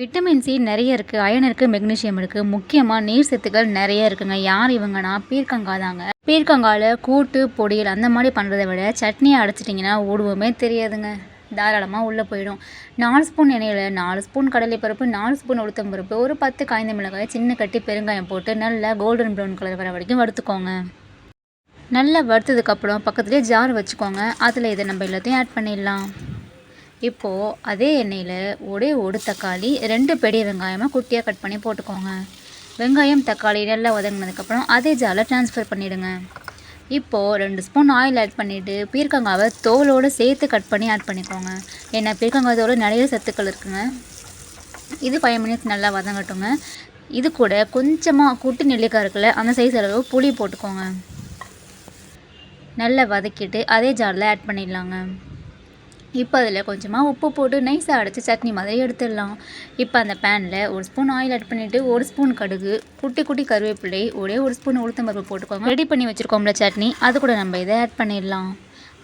Vitamin C நிறைய இருக்குது iron இருக்குது மெக்னீஷியம் இருக்குது முக்கியமாக நீர் சத்துக்கள் நிறைய இருக்குங்க. யார் இவங்கன்னா பீர்க்கங்காய் தாங்க பீர்க்கங்காயில் கூட்டு பொடியல் அந்த மாதிரி பண்ணுறதை விட சட்னியை அடைச்சிட்டிங்கன்னா ஓடுவோமே தெரியாதுங்க. தாராளமாக உள்ளே போயிடும். நாலு ஸ்பூன் எண்ணெயில் நாலு ஸ்பூன் கடலைப்பருப்பு நாலு ஸ்பூன் உளுத்தம் பருப்பு ஒரு பத்து காய்ந்த மிளகாய் சின்ன கட்டி பெருங்காயம் போட்டு நல்லா கோல்டன் ப்ரௌன் கலர் வர வரைக்கும் வறுத்துக்கோங்க. நல்லா வறுத்ததுக்கப்புறம் பக்கத்துலேயே ஜார் வச்சுக்கோங்க. அதில் இதை நம்ம எல்லாத்தையும் ஆட் பண்ணிடலாம். இப்போது அதே எண்ணெயில் ஒரே ஒரு தக்காளி ரெண்டு பெரிய வெங்காயமாக குட்டியாக கட் பண்ணி போட்டுக்கோங்க. வெங்காயம் தக்காளி நல்லா வதங்கினதுக்கப்புறம் அதே ஜாலில் ட்ரான்ஸ்ஃபர் பண்ணிவிடுங்க இப்போது ரெண்டு ஸ்பூன் ஆயில் ஆட் பண்ணிவிட்டு பீர்க்கங்காவை தோலோடு சேர்த்து கட் பண்ணி ஆட் பண்ணிக்கோங்க. ஏன்னா பீர்க்கங்காய் தோல் நிறைய சத்துக்கள் இருக்குங்க. இது ஃபைவ் மினிட்ஸ் நல்லா வதங்கட்டுங்க. இது கூட கொஞ்சமாக குட்டி நெல்லிக்காய் இருக்குல்ல அந்த சைஸ் அளவு புளி போட்டுக்கோங்க. நல்லா வதக்கிட்டு அதே ஜாரில் ஆட் பண்ணிடலாங்க. இப்போ அதில் கொஞ்சமாக உப்பு போட்டு நைஸாக அடைச்சி சட்னி மாதிரி எடுத்துடலாம். இப்போ அந்த பேனில் ஒரு ஸ்பூன் ஆயில் ஆட் பண்ணிவிட்டு ஒரு ஸ்பூன் கடுகு குட்டி குட்டி கருவேப்பிலை ஒரே ஒரு ஸ்பூன் உளுத்தம் பருப்பு போட்டுக்கோங்க. ரெடி பண்ணி வச்சுருக்கோம்ல சட்னி அது கூட நம்ம இதை ஆட் பண்ணிடலாம்.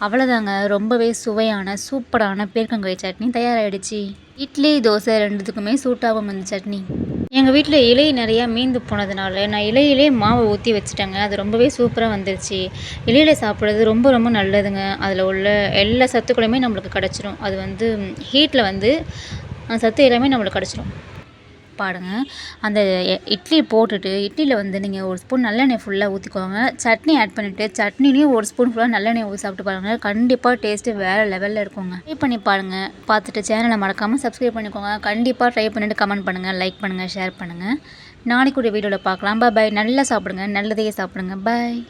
அவ்வளோதாங்க. ரொம்பவே சுவையான சூப்பரான பீர்க்கங்காய் சட்னி தயாராகிடுச்சு இட்லி தோசை ரெண்டுத்துக்குமே சூட்டாகும் அந்த சட்னி. எங்கள் வீட்டில் இலை நிறையா மீந்து போனதுனால நான் இலையிலே மாவை ஊற்றி வச்சுட்டேங்க. அது ரொம்பவே சூப்பராக வந்துருச்சு. இலையில் சாப்பிட்றது ரொம்ப ரொம்ப நல்லதுங்க. அதில் உள்ள எல்லா சத்துக்களுமே நம்மளுக்கு கிடச்சிரும். அது வந்து ஹீட்டில் வந்து அந்த சத்து எல்லாமே நம்மளுக்கு கிடச்சிரும். பாருங்க. அந்த எ- இட்லி போட்டுட்டு இட்லியில் வந்து நீங்கள் ஒரு ஸ்பூன் நல்லெண்ணெய் ஃபுல்லாக ஊற்றிக்கோங்க சட்னி ஆட் பண்ணிவிட்டு சட்னிலையும் ஒரு ஸ்பூன் ஃபுல்லாக நல்லெண்ணெய் ஊற்றி சாப்பிட்டு பாருங்கள் கண்டிப்பாக டேஸ்ட்டு வேறு லெவலில் இருக்குங்க. ட்ரை பண்ணி பாருங்கள் பார்த்துட்டு சேனலை மறக்காமல் சப்ஸ்கிரைப் பண்ணிக்கோங்க. கண்டிப்பாக ட்ரை பண்ணிவிட்டு கமெண்ட் பண்ணுங்கள் லைக் பண்ணுங்கள் ஷேர் பண்ணுங்கள் நாளைக்கு ஒரு வீடியோவில் பார்க்கலாம். பாய் நல்லா சாப்பிடுங்க. நல்லதையே சாப்பிடுங்க. பாய்